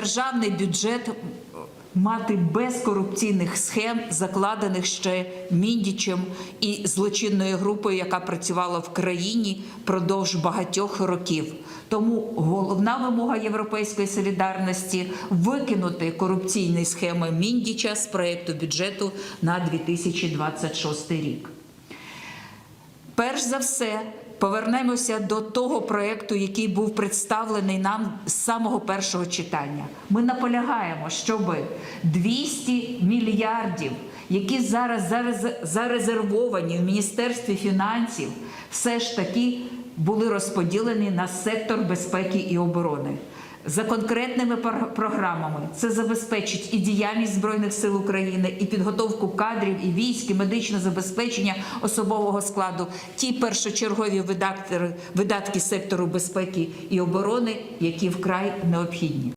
державний бюджет мати без корупційних схем, закладених ще Міндічем і злочинною групою, яка працювала в країні продовж багатьох років. Тому головна вимога європейської солідарності викинути корупційні схеми Міндіча з проекту бюджету на 2026 рік. Перш за все, повернемося до того проекту, який був представлений нам з самого першого читання. Ми наполягаємо, щоб 200 мільярдів, які зараз зарез- зарезервовані в Міністерстві фінансів, все ж таки були розподілені на сектор безпеки і оборони. За конкретними програмами це забезпечить і діяльність збройних сил України, і підготовку кадрів, і військ, і медичне забезпечення особового складу, ті першочергові видатки, видатки сектору безпеки і оборони, які вкрай необхідні.